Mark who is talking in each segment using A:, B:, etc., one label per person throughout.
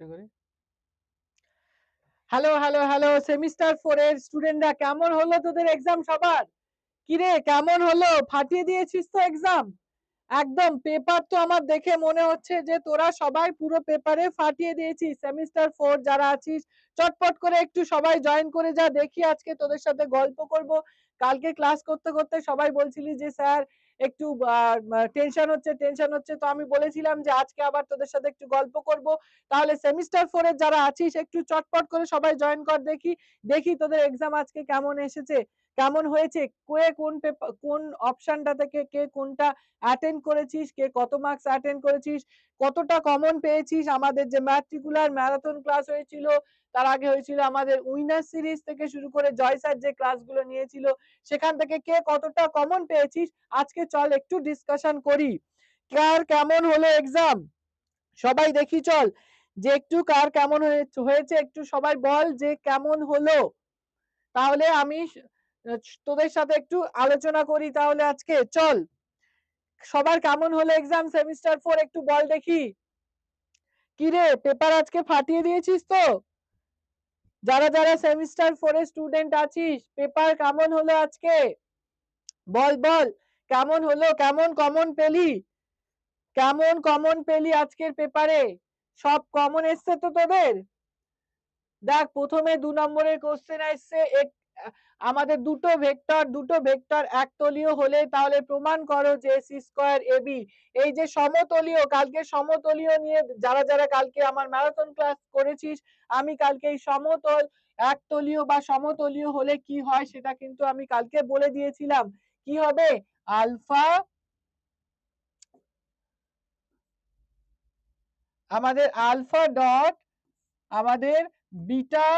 A: আশা করি? Hello hello hello semester four এর স্টুডেন্টরা কেমন হলো তোদের এক্সাম সবার? কিরে, কেমন হলো? ফাটিয়ে দিয়েছিস তো এক্সাম একদম পেপার তো আমার দেখে মনে হচ্ছে যে তোরা সবাই পুরো পেপারে ফাটিয়ে দিয়েছিস। সেমিস্টার ফোর যারা আছিস, চটপট করে একটু সবাই জয়েন করে যা, দেখি আজকে তোদের সাথে গল্প করব। কালকে ক্লাস করতে করতে সবাই বলছিলি যে, স্যার একটু টেনশন হচ্ছে টেনশন হচ্ছে। তো আমি বলেছিলাম যে, আজকে আবার তোদের সাথে একটু গল্প করব। তাহলে সেমিস্টার ফোরের যারা আছিস, একটু চটপট করে সবাই জয়েন কর দেখি। দেখি তোদের এক্সাম আজকে কেমন এসেছে, কেমন হয়েছে, কে কোন পেপার কোন অপশনটা থেকে কে কোনটা অ্যাটেন্ড করেছিস, কে কত মার্কস অ্যাটেন্ড করেছিস, কতটা কমন পেয়েছিস। আমাদের যে ম্যাট্রিকুলার ম্যারাথন ক্লাস হয়েছিল তার আগে হয়েছিল আমাদের উইনার সিরিজ থেকে শুরু করে জয় স্যার যে ক্লাসগুলো নিয়েছিল, সেখান থেকে কে কতটা কমন পেয়েছিস? আজকে চল একটু ডিসকাশন করি। কার কেমন হলো এক্সাম সবাই দেখি চল। যে একটু কার কেমন হয়েছে একটু সবাই বল যে কেমন হলো। তাহলে আমি তোদের সাথে একটু আলোচনা করি তাহলে আজকে। চল। সবার কেমন হলো এক্সাম সেমিস্টার ফোর একটু বল দেখি। কিরে পেপার আজকে ফাটিয়ে দিয়েছিস তো? যারা যারা সেমিস্টার ফোরে স্টুডেন্ট আছিস পেপার কেমন হলো আজকে? বল বল, কেমন হলো? কেমন কমন পেলি? কেমন কমন পেলি আজকের পেপারে সব কমন এসছে তো তোদের? দেখ, প্রথমে দু নম্বরের কোশ্চেন আসছে আমাদের দুটো ভেক্টর দুটো ভেক্টর একতলীয় হলে তাহলে প্রমাণ করো যে সি স্কোয়ার এ বি এই যে সমতলীয়, কালকে সমতলীয় নিয়ে যারা যারা কালকে আমার ম্যারাথন ক্লাস করেছিস, আমি কালকে এই সমতল, একতলীয় বা সমতলীয় হলে কি হয় সেটা কিন্তু আমি কালকে বলে দিয়েছিলাম। কি হবে? আলফা আমাদের আলফা ডট, আমাদের বিটা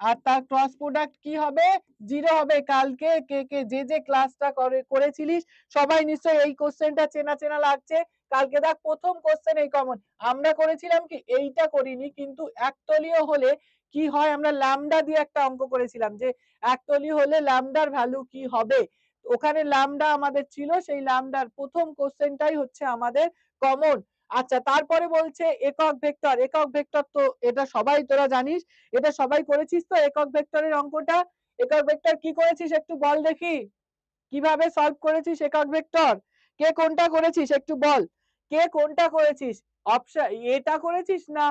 A: আর তার ক্রস প্রোডাক্ট কি হবে? জিরো হবে। কালকে কে কে যে যে ক্লাসটা করে, করেছিলিস, সবাই নিশ্চয়ই এই কোশ্চেনটা চেনা চেনা লাগছে। কালকে দেখ, প্রথম কোশ্চেন এই কমন আমরা করেছিলাম কি? এইটা করিনি, কিন্তু একতলীয় হলে কি হয়? আমরা ল্যামডা দিয়ে একটা অঙ্ক করেছিলাম যে, একতলীয় হলে ল্যামডার ভ্যালু কি হবে? ওখানে ল্যামডা আমাদের ছিল, সেই ল্যামডার প্রথম কোশ্চেনটাই হচ্ছে আমাদের কমন আচ্ছা তারপরে বলছে একক ভেক্টর একক ভেক্টর তো এটা সবাই তোরা জানিস, এটা সবাই করেছিস তো একক ভেক্টরের অঙ্কটা? একক ভেক্টর কি করেছিস একটু বল দেখি। কীভাবে সলভ করেছিস একক ভেক্টর? কে কোনটা করেছিস একটু বল। কে কোনটা করেছিস? অপশন এটা করেছিস না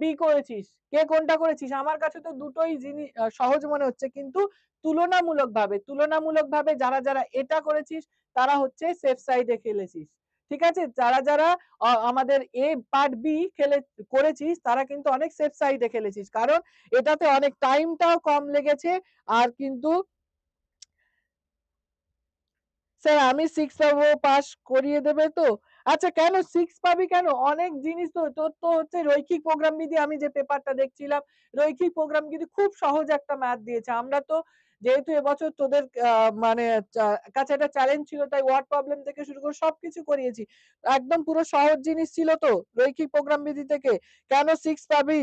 A: বি করেছিস? কে কোনটা করেছিস? আমার কাছে তো দুটোই জিনিস সহজ মনে হচ্ছে, কিন্তু তুলনামূলকভাবে তুলনামূলকভাবে যারা যারা এটা করেছিস, তারা হচ্ছে সেফ সাইডে খেলেছিস। ঠিক আছে? যারা যারা আমাদের এ পার্ট বি খেলে, করেছিস, তারা কিন্তু অনেক সেফ সাইডে খেলেছিস। কারণ এটাতে অনেক টাইমটাও কম লেগেছে। আর কিন্তু স্যার, আমি সিক্স পাবো পাস করিয়ে দেবে তো? আচ্ছা কেন সিক্স পাবি কেন? অনেক জিনিস তো, তোর তো হচ্ছে রৈখিক প্রোগ্রাম বিধি, আমি যে পেপারটা দেখছিলাম, রৈখিক প্রোগ্রাম বিধি খুব সহজ একটা ম্যাথ দিয়েছে। আমরা তো যেহেতু এবছর তোদের মানে কাছে একটা চ্যালেঞ্জ ছিল, তাই ওয়ার্ড প্রবলেম থেকে শুরু করে সবকিছু করিয়েছি। একদম পুরো সহজ জিনিস ছিল তো, রৈখিক প্রোগ্রাম বিধি থেকে। কেন সিক্স পাবি?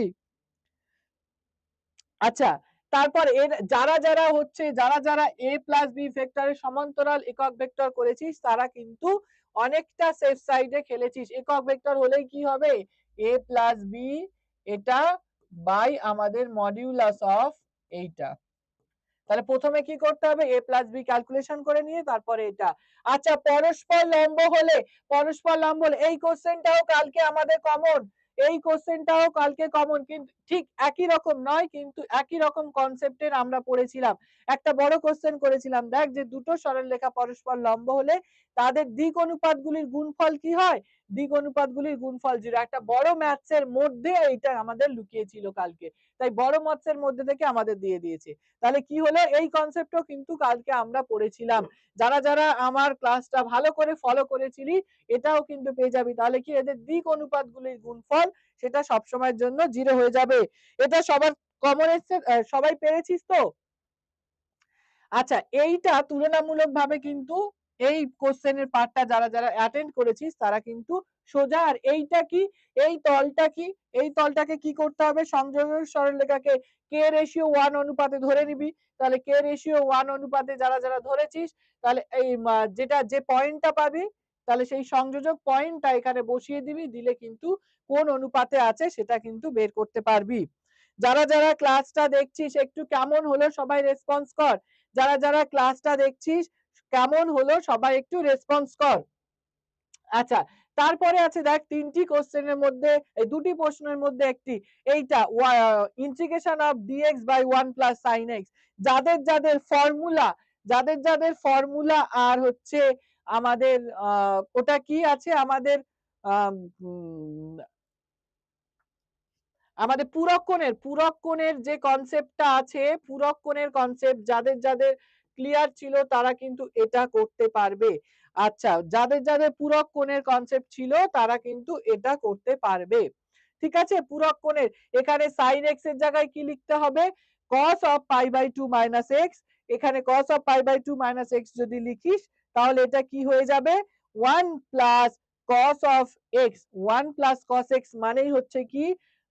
A: আচ্ছা তারপর এর, যারা যারা হচ্ছে, যারা যারা এ প্লাস বি ভেক্টরের সমান্তরাল একক ভেক্টর করেছিস, তারা কিন্তু অনেকটা সেফ সাইডে খেলেছিস। একক ভেক্টর হলেই কি হবে? এ প্লাস বি এটা বাই আমাদের মডিউলাস অফ এইটা। তাহলে প্রথমে কি করতে হবে? এ প্লাস বি ক্যালকুলেশন করে নিয়ে তারপরে এটা। আচ্ছা পরস্পর লম্ব হলে, পরস্পর লম্ব হলে, এই কোশ্চেনটাও কালকে আমাদের কমন এই কোশ্চেনটাও কালকে কমন কিন্তু ঠিক একই রকম নয়, কিন্তু একই রকম কনসেপ্টের আমরা পড়েছিলাম। একটা বড় কোশ্চেন করেছিলাম। দেখ যে দুটো সরলরেখা পরস্পর লম্ব হলে তাদের দিক অনুপাতগুলির গুণফল কি হয়? দিক অনুপাতগুলির গুণফল জিরো। একটা বড় ম্যাথসের মধ্যে এইটা আমাদের লুকিয়েছিল কালকে। তাই বড় ম্যাথসের মধ্যে থেকে আমাদের দিয়ে দিয়েছে। তাহলে কি হলো? এই কনসেপ্টও কিন্তু কালকে আমরা পড়েছিলাম। যারা যারা আমার ক্লাসটা ভালো করে ফলো করেছিলি, এটাও কিন্তু পেয়ে যাবি। তাহলে কি এদের দিক অনুপাতগুলির গুণফল? সেটা সব সময়ের জন্য জিরো হয়ে যাবে। এটা সবার কমন এসছে সবাই পেরেছিস তো? আচ্ছা এইটা তুলনামূলকভাবে কিন্তু এই কোশ্চেনের পার্টটা যারা যারা অ্যাটেন্ড করেছিস, তারা কিন্তু সোজা। আর এইটা কি? এই তলটা কি? এই তলটাকে কি করতে হবে? সংযোগের সরলরেখাকে কে রেশিও ওয়ান অনুপাতে ধরে নিবি। তাহলে কে রেশিও ওয়ান অনুপাতে যারা যারা ধরেছিস, তাহলে এই যেটা, যে পয়েন্টটা পাবি, তাহলে সেই সংযোজক পয়েন্টটা এখানে বসিয়ে দিবি। দিলে কিন্তু কোন অনুপাতে আছে সেটা কিন্তু বের করতে পারবি। যারা যারা ক্লাসটা দেখছিস, একটু কেমন হলো সবাই রেসপন্স কর। যারা যারা ক্লাসটা দেখছিস কেমন হলো? সবাই একটু রেসপন্স কর। আচ্ছা তারপরে আছে দেখ তিনটি কোশ্চেনের মধ্যে, এই দুটি প্রশ্নের মধ্যে একটি, এইটা integration of DX by one plus sine X যাদের যাদের ফর্মুলা যাদের যাদের ফর্মুলা আর হচ্ছে আমাদের ওটা কি আছে? আমাদের আমাদের পূরক কোণের পূরক কোণের যে কনসেপ্টটা আছে, পূরক কোণের কনসেপ্ট যাদের যাদের ক্লিয়ার ছিল তারা কিন্তু এটা করতে পারবে। আচ্ছা যাদের যাদের পূরক কোণের কনসেপ্ট ছিল তারা কিন্তু এটা করতে পারবে। ঠিক আছে? পূরক কোণের, এখানে সাইন এক্সের জায়গায় কি লিখতে হবে? cos of pi by two minus X এখানে cos of pi by two minus X যদি লিখিস, তাহলে এটা কি হয়ে যাবে? One plus cos of X one plus cos X মানেই হচ্ছে কি?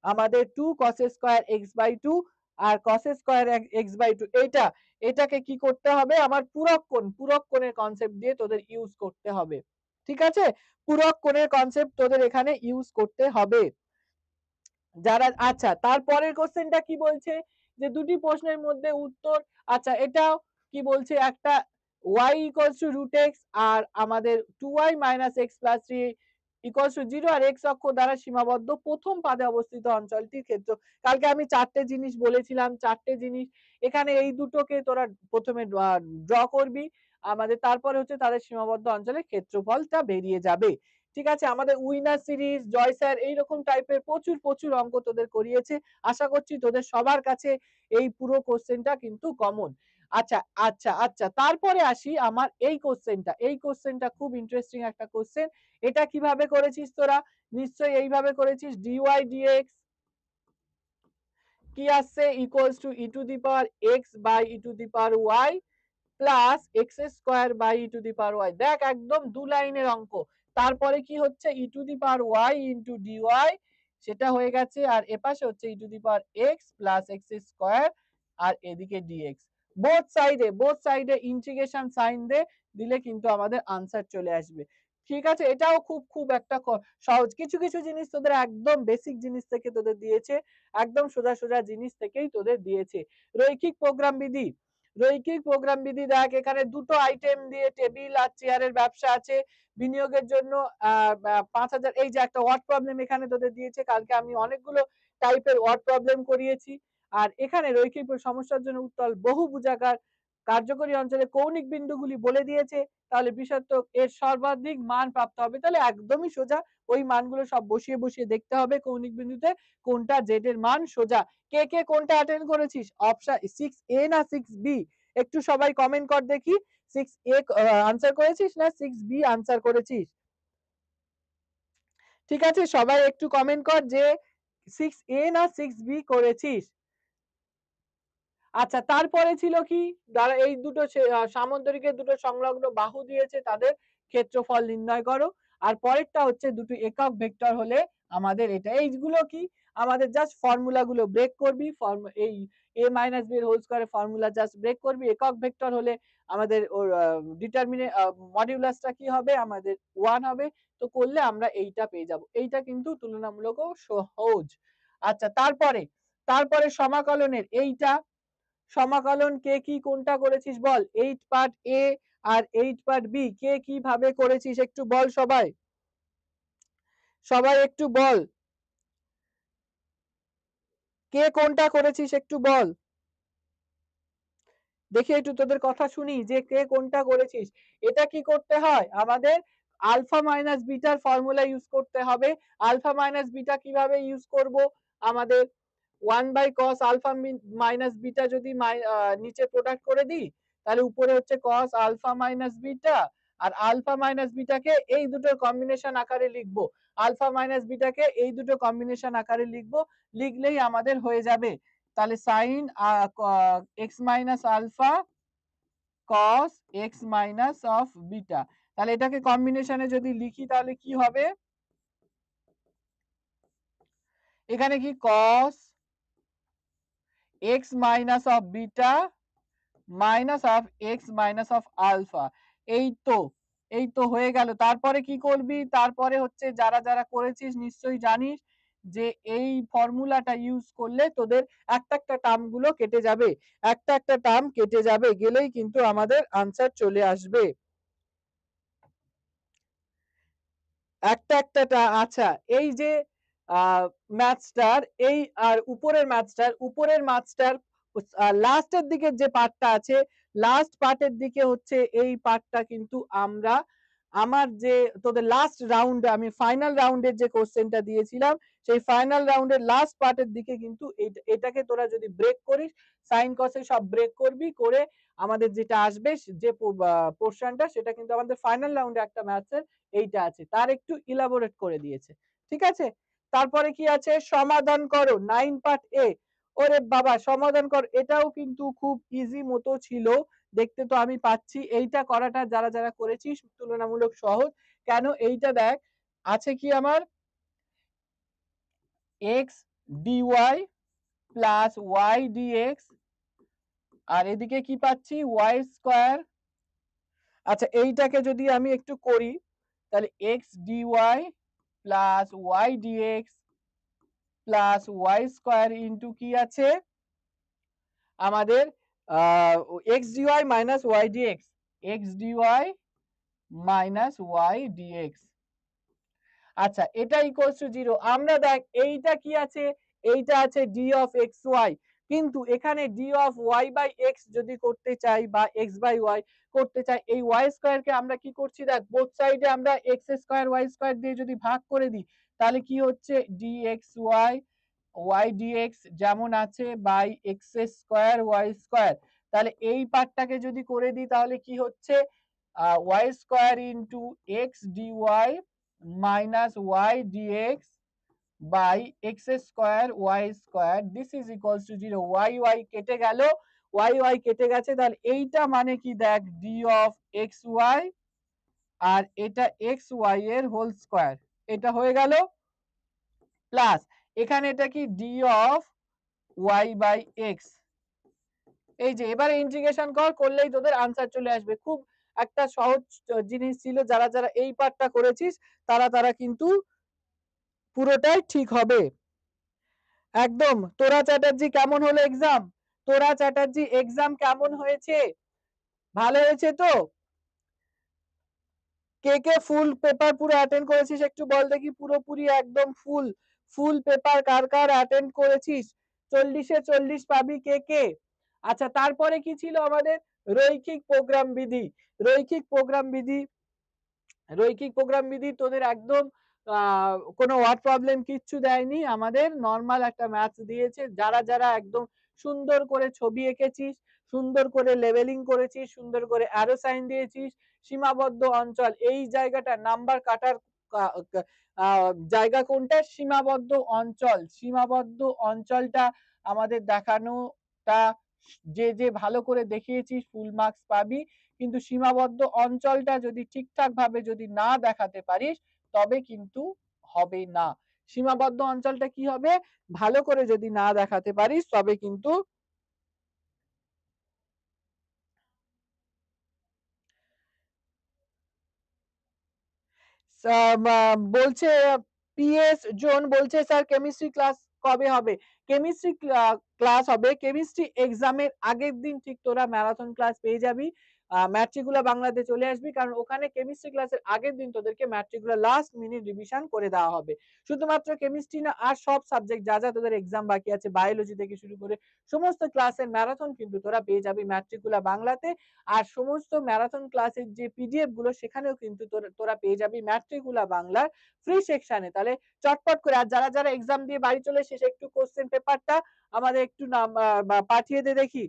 A: আমাদের two cos square X by two R cos square X by two এইটা এটাকে কি করতে হবে? আমার পূরক কোণ, পূরক কোণের কনসেপ্ট দিয়ে তোদের ইউজ করতে হবে। ঠিক আছে? পূরক কোণের কনসেপ্ট তোদের এখানে ইউজ করতে হবে। যারা আচ্ছা তারপরের কোশ্চেনটা কি বলছে? যে দুটি প্রশ্নের মধ্যে উত্তর আচ্ছা এটাও কি বলছে? একটা y equals to root x আর আমাদের 2y minus x plus three equals to zero R x অক্ষ দ্বারা সীমাবদ্ধ প্রথম পাদে অবস্থিত অঞ্চলটির ক্ষেত্র। কালকে আমি চারটে জিনিস বলেছিলাম, চারটে জিনিস। এখানে এই দুটোকে তোরা প্রথমে ড্র করবি। আমাদের তারপরে হচ্ছে তাদের সীমাবদ্ধ অঞ্চলের ক্ষেত্রফলটা বেরিয়ে যাবে। ঠিক আছে? আমাদের উইনার সিরিজ জয় স্যার এইরকম টাইপের প্রচুর প্রচুর অঙ্ক তোদের করিয়েছে। আশা করছি তোদের সবার কাছে এই পুরো কোশ্চেনটা কিন্তু কমন আচ্ছা আচ্ছা আচ্ছা। তারপরে আসি আমার এই কোশ্চেনটা এই কোশ্চেনটা খুব ইন্টারেস্টিং একটা কোশ্চেন এটা কীভাবে করেছিস তোরা? নিশ্চয়ই এইভাবে করেছিস। ডিওয়াই ডিএক্স কি আসছে? Equals to E to the power X by E to the power Y plus X square by E to the power Y দেখ, একদম দু লাইনের অঙ্ক। তারপরে কি হচ্ছে? E to the power Y into DY সেটা হয়ে গেছে। আর এপাশে হচ্ছে E to the power X plus X square আর এদিকে ডিএক্স বোথ সাইডে বোথ সাইডে ইন্টিগ্রেশন সাইন দে, দিলে কিন্তু আমাদের আনসার চলে আসবে। ঠিক আছে? এটাও খুব খুব একটা সহজ। কিছু কিছু জিনিস তোদের একদম বেসিক জিনিস থেকে তোদের দিয়েছে, একদম সোজা সোজা জিনিস থেকেই তোদের দিয়েছে। রৈখিক প্রোগ্রাম বিধি। রৈখিক প্রোগ্রাম বিধি দেখ, এখানে দুটো আইটেম দিয়ে টেবিল আর চেয়ারের ব্যবসা আছে। বিনিয়োগের জন্য পাঁচ হাজার, এই যে একটা ওয়ার্ড প্রবলেম এখানে তোদের দিয়েছে। কালকে আমি অনেকগুলো টাইপের ওয়ার্ড প্রবলেম করিয়েছি। আর এখানে রৈখিক সমস্যার জন্য উত্তর বহু বুঝাকার কার্যকরী অঞ্চলে কৌণিক বিন্দুগুলি বলে দিয়েছে। তাহলে বিষাত্মক এর সর্বাধিক মান প্রাপ্ত হবে। তাহলে একদমই সোজা ওই মানগুলো সব বসিয়ে বসিয়ে দেখতে হবে কৌণিক বিন্দুতে কোনটা জেড এর মান সোজা। কে কে কোনটা অ্যাটেন্ড করেছিস? অপশন সিক্স এ না সিক্স বি একটু সবাই কমেন্ট কর দেখি। সিক্স এ আনসার করেছিস না সিক্স বি আনসার করেছিস? ঠিক আছে, সবাই একটু কমেন্ট কর যে সিক্স এ না সিক্স বি করেছিস? আচ্ছা তারপরে ছিল কি? যারা এই দুটো সামন্তরিকের দুটো সংলগ্ন বাহু দিয়েছে তাদের, ক্ষেত্রফল নির্ণয় করো। আর পরেরটা হচ্ছে দুটো একক ভেক্টর হলে আমাদের এটা। এইগুলো কি? আমাদের জাস্ট ফর্মুলা গুলো ব্রেক করবি এই এ মাইনাস বি হোল স্কয়ারের ফর্মুলা জাস্ট ব্রেক করবি। একক ভেক্টর হলে আমাদের ওর ডিটারমিনে মডিউলাসটা কি হবে? আমাদের ওয়ান হবে। তো করলে আমরা এইটা পেয়ে যাব। এইটা কিন্তু তুলনামূলক সহজ। আচ্ছা তারপরে তারপরে সমাকলনের এইটা সমাকলন কে কি কোনটা করেছিস বল? এইট পার্ট এ আর এইট পার্ট বি কে কীভাবে করেছিস একটু বল সবাই? সবাই একটু বল। কে কোনটা করেছিস একটু বল? দেখি একটু তোদের কথা শুনি, যে কে কোনটা করেছিস? এটা কি করতে হয়? আমাদের আলফা মাইনাস বিটার ফর্মুলা ইউজ করতে হবে। আলফা মাইনাস বিটা কীভাবে ইউজ করব? আমাদের one by cos alpha minus beta যদি নিচে প্রোডাক্ট করে দিই, তাহলে উপরে হচ্ছে কস আলফা মাইনাস বিটা আর আলফা মাইনাস বিটাকে এই দুটোর কম্বিনেশন আকারে লিখব। আলফা মাইনাস বিটাকে এই দুটো কম্বিনেশন আকারে লিখব, লিখলেই আমাদের হয়ে যাবে। তাহলে sine X minus alpha cos X minus of beta তাহলে এটাকে কম্বিনেশনে যদি লিখি, তাহলে কি হবে? এখানে কি? কস x minus of beta minus of x minus of alpha এই তো এই তো হয়ে গেল। তারপরে কি করবি? তারপরে হচ্ছে যারা যারা করেছিস, নিশ্চয়ই জানিস যে এই ফর্মুলাটা ইউজ করলে তোদের একটা একটা টার্মগুলো কেটে যাবে। একটা একটা টার্ম কেটে যাবে, গেলেই কিন্তু আমাদের আনসার চলে আসবে। একটা একটা আচ্ছা এই যে ম্যাথসটার এই আর উপরের ম্যাথসটার উপরের ম্যাথসটার লাস্টের দিকে যে পার্টটা আছে লাস্ট পার্টের দিকে হচ্ছে এই পার্টটা কিন্তু আমরা, আমার যে তোদের লাস্ট রাউন্ডে আমি ফাইনাল রাউন্ডের যে কোশ্চেনটা দিয়েছিলাম, সেই ফাইনাল রাউন্ডের লাস্ট পার্টের দিকে কিন্তু এটাকে তোরা যদি ব্রেক করিস সাইন কসে সব ব্রেক করবি, করে আমাদের যেটা আসবে, যে পোর্শনটা সেটা কিন্তু আমাদের ফাইনাল রাউন্ডে একটা ম্যাথসের এইটা আছে, তার একটু ইলাবোরেট করে দিয়েছে, ঠিক আছে? তারপরে কি আছে? সমাধান করো নাইন পার্ট এ ওরে বাবা, সমাধান কর। এটাও কিন্তু খুব ইজি মতো ছিল। দেখতে তো আমি পাচ্ছি। এইটা করাটা যারা যারা করেছিস তুলনামূলক সহজ। কেন? এইটা দেখ, আছে কি আমার? X DY plus Y DX আর এদিকে কি পাচ্ছি? ওয়াই স্কোয়ার আচ্ছা এইটাকে যদি আমি একটু করি, তাহলে X DY plus Y DX plus Y square into কি আছে? আমাদের X DY minus Y DX X DY minus Y DX আচ্ছা এটা ইকুয়ালস টু জিরো আমরা দেখ, এইটা কি আছে? এইটা আছে ডি অফ এক্স ওয়াই কিন্তু এখানে D of Y by X যদি করতে চাই বা এক্স বাই ওয়াই করতে চাই, এই ওয়াই স্কোয়ারকে আমরা কি করছি? দেখ বোথ সাইডে আমরা এক্স স্কোয়ার ওয়াই স্কোয়ার দিয়ে যদি ভাগ করে দিই, তাহলে কি হচ্ছে? D X Y Y DX যেমন আছে by X square Y square তাহলে এই পার্টটাকে যদি করে দিই, তাহলে কি হচ্ছে? Y square into X DY minus Y DX by X square Y square this is equals to zero Y Y কেটে গেল ওয়াই ওয়াই কেটে গেছে, তাহলে এইটা মানে কি দেখ ডি অফ এক্স ওয়াই আর এটা এক্স ওয়াই এর হোল স্কোয়ার এটা হয়ে গেল প্লাস এখানে এটা কি D of Y by X এই যে, এবারে ইন্টিগ্রেশন কর, করলেই তোদের আনসার চলে আসবে। খুব একটা সহজ জিনিস ছিল, যারা যারা এই পার্টটা করেছিস, তারা তারা কিন্তু পুরোটাই ঠিক হবে। একদম, তোরা চ্যাটার্জি কেমন হলো এক্সাম তোরা চ্যাটার্জি এক্সাম কেমন হয়েছে? ভালো হয়েছে তো? কে কে ফুল পেপার পুরো অ্যাটেন্ড করেছিস একটু বল দেখি, পুরোপুরি একদম ফুল ফুল পেপার কার কার অ্যাটেন্ড করেছিস? চল্লিশে চল্লিশ পাবি কে কে? আচ্ছা তারপরে কি ছিল আমাদের? রৈখিক প্রোগ্রাম বিধি। রৈখিক প্রোগ্রাম বিধি, রৈখিক প্রোগ্রাম বিধি তোদের একদম কোনো ওয়ার্ড প্রবলেম কিচ্ছু দেয়নি। আমাদের নর্মাল একটা ম্যাথস দিয়েছে। যারা যারা একদম সুন্দর করে ছবি এঁকেছিস, সুন্দর করে লেভেলিং করেছিস, সুন্দর করে অ্যারো সাইন দিয়েছিস, সীমাবদ্ধ অঞ্চল, এই জায়গাটা নাম্বার কাটার জায়গা কোনটা? সীমাবদ্ধ অঞ্চল। সীমাবদ্ধ অঞ্চলটা আমাদের দেখানোটা যে যে ভালো করে দেখিয়েছিস ফুল মার্কস পাবি। কিন্তু সীমাবদ্ধ অঞ্চলটা যদি ঠিকঠাক ভাবে যদি না দেখাতে পারিস তবে কিন্তু হবে না। সীমাবদ্ধ অঞ্চলটা কি হবে? ভালো করে যদি না দেখাতে পারিস, তবে কিন্তু বলছে, পিএস জোন বলছে, স্যার, কেমিস্ট্রি ক্লাস কবে হবে? কেমিস্ট্রি ক্লাস হবে, কেমিস্ট্রি এক্সামের আগের দিন ঠিক তোরা ম্যারাথন ক্লাস পেয়ে যাবি। ম্যাট্রিকুলা বাংলাতে চলে আসবি, কারণ ওখানে কেমিস্ট্রি ক্লাসের আগের দিন তোদেরকে ম্যাট্রিকুলা লাস্ট মিনিট রিভিশন করে দেওয়া হবে। শুধুমাত্র কেমিস্ট্রি না, আর সব সাবজেক্ট যা যা তোদের এক্সাম বাকি আছে বায়োলজি থেকে শুরু করে সমস্ত ক্লাসের ম্যারাথন কিন্তু তোরা পেয়ে যাবি ম্যাট্রিকুলা বাংলাতে। আর সমস্ত ম্যারাথন ক্লাসের যে পিডিএফগুলো, সেখানেও কিন্তু তোরা পেয়ে যাবি ম্যাট্রিকুলা বাংলার ফ্রি সেকশনে তাহলে চটপট করে, আর যারা যারা এক্সাম দিয়ে বাড়ি চলে শেষে একটু কোশ্চেন পেপারটা আমাদের একটু নাম পাঠিয়ে দে দেখি।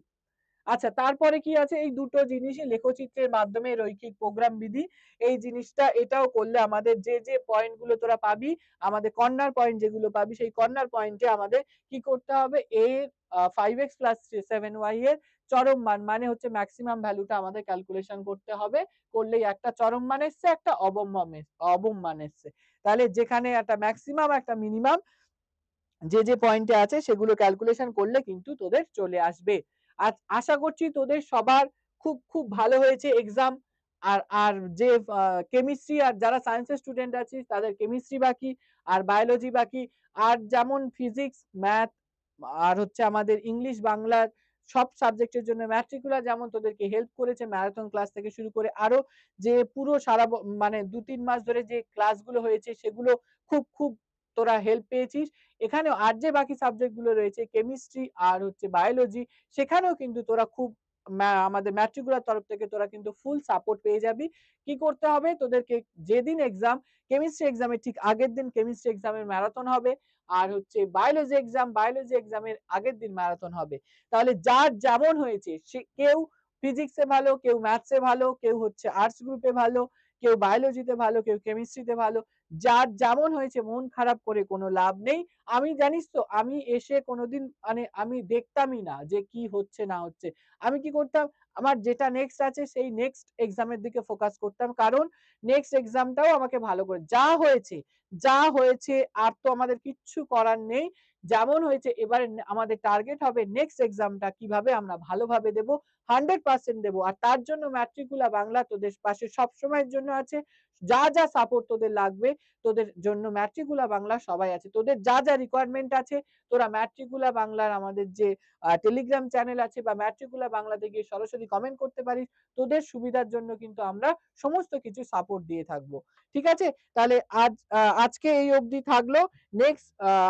A: আচ্ছা তারপরে কি আছে? এই দুটো জিনিসই লেখচিত্রের মাধ্যমে রৈখিক প্রোগ্রাম বিধি। এই জিনিসটা এটাও করলে আমাদের যে যে পয়েন্টগুলো তোরা পাবি, আমাদের কর্নার পয়েন্ট যেগুলো পাবি, সেই কর্নার পয়েন্টে আমাদের কি করতে হবে? এ five X plus seven Y এর চরম মান মানে হচ্ছে ম্যাক্সিমাম ভ্যালুটা আমাদের ক্যালকুলেশন করতে হবে। করলেই একটা চরম মান এসছে, একটা অবম অবম মান এসছে। তাহলে যেখানে একটা ম্যাক্সিমাম একটা মিনিমাম যে যে পয়েন্টে আছে, সেগুলো ক্যালকুলেশন করলে কিন্তু তোদের চলে আসবে। আশা করছি তোদের সবার খুব খুব ভালো হয়েছে এক্সাম আর আর যে কেমিস্ট্রি আর যারা সায়েন্সের স্টুডেন্ট আছিস, তাদের কেমিস্ট্রি বাকি, আর বায়োলজি বাকি। আর যেমন ফিজিক্স ম্যাথ আর হচ্ছে আমাদের ইংলিশ বাংলার সব সাবজেক্টের জন্য ম্যাট্রিকুলার যেমন তোদেরকে হেল্প করেছে ম্যারাথন ক্লাস থেকে শুরু করে আরও যে পুরো সারা মানে দু তিন মাস ধরে যে ক্লাসগুলো হয়েছে, সেগুলো খুব খুব তোরা হেল্প পেয়েছিস। এখানেও আর যে বাকি সাবজেক্টগুলো রয়েছে কেমিস্ট্রি আর হচ্ছে বায়োলজি সেখানেও কিন্তু তোরা খুব আমাদের ম্যাট্রিকুলার তরফ থেকে তোরা কিন্তু ফুল সাপোর্ট পেয়ে যাবি। কি করতে হবে? তোদেরকে যেদিন এক্সাম কেমিস্ট্রি এক্সামের ঠিক আগের দিন কেমিস্ট্রি এক্সামের ম্যারাথন হবে আর হচ্ছে বায়োলজি এক্সাম বায়োলজি এক্সামের আগের দিন ম্যারাথন হবে। তাহলে যার যেমন হয়েছে, সে কেউ ফিজিক্সে ভালো, কেউ ম্যাথসে ভালো, কেউ হচ্ছে আর্টস গ্রুপে ভালো কেউ বায়োলজিতে ভালো, কেউ কেমিস্ট্রিতে ভালো, যার যেমন হয়েছে মন খারাপ করে কোনো লাভ নেই। আমি জানিস তো, আমি এসে কোনোদিন মানে আমি দেখতামই না যে কি হচ্ছে, না হচ্ছে। আমি কি করতাম? আমার যেটা নেক্সট আছে সেই নেক্সট এক্সামের দিকে ফোকাস করতাম। কারণ নেক্সট এক্সামটাও আমাকে ভালো করে, যা হয়েছে যা হয়েছে আর তো আমাদের কিচ্ছু করার নেই। যেমন হয়েছে, এবারে আমাদের টার্গেট হবে নেক্সট এক্সামটা কীভাবে আমরা ভালোভাবে দেব হান্ড্রেড পার্সেন্ট দেবো। আর তার জন্য ম্যাট্রিকুলা বাংলা তোদের পাশে সবসময়ের জন্য আছে। যা যা সাপোর্ট তোদের লাগবে, তোদের জন্য ম্যাট্রিকুলা বাংলা সবাই আছে, তোদের যা যা রিকোয়ারমেন্ট আছে, তোরা ম্যাট্রিকুলা বাংলার আমাদের যে টেলিগ্রাম চ্যানেল আছে বা ম্যাট্রিকুলা বাংলাতে গিয়ে সরাসরি কমেন্ট করতে পারিস, তোদের সুবিধার জন্য কিন্তু আমরা সমস্ত কিছু সাপোর্ট দিয়ে থাকব। ঠিক আছে? তাহলে আজ আজকে এই অবধি থাকল। নেক্সট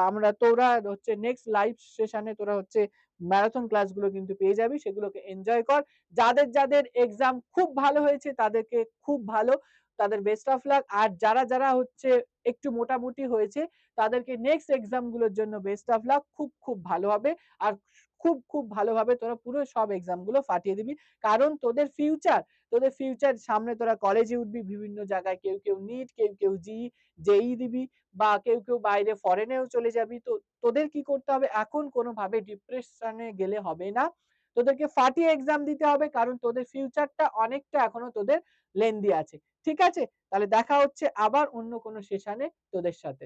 A: আমরা তোরা হচ্ছে নেক্সট লাইভ সেশনে তোরা হচ্ছে ম্যারাথন ক্লাসগুলো কিন্তু পেয়ে যাবি, সেগুলোকে এনজয় কর। যাদের যাদের এক্সাম খুব ভালো হয়েছে, তাদেরকে খুব ভালো তাদের বেস্ট অফ লাক আর যারা যারা হচ্ছে একটু মোটামুটি হয়েছে, তাদেরকে নেক্সট এক্সামগুলোর জন্য বেস্ট অফ লাক খুব খুব ভালো হবে, আর খুব খুব ভালোভাবে তোরা পুরো সব এক্সামগুলো ফাটিয়ে দিবি। কারণ তোদের ফিউচার তোদের ফিউচার সামনে তোরা কলেজে উঠবি, বিভিন্ন জায়গায় কেউ কেউ নিট কেউ কেউ জি জেই দিবি, বা কেউ কেউ বাইরে ফরেনেও চলে যাবি। তো তোদের কি করতে হবে? এখন কোনোভাবে ডিপ্রেশনে গেলে হবে না। তোদেরকে ফাটিয়ে এক্সাম দিতে হবে, কারণ তোদের ফিউচারটা অনেকটা এখনও তোদের লেন্দি আছে। ঠিক আছে? তাহলে দেখা হচ্ছে আবার অন্য কোনো সেশনে তোদের সাথে।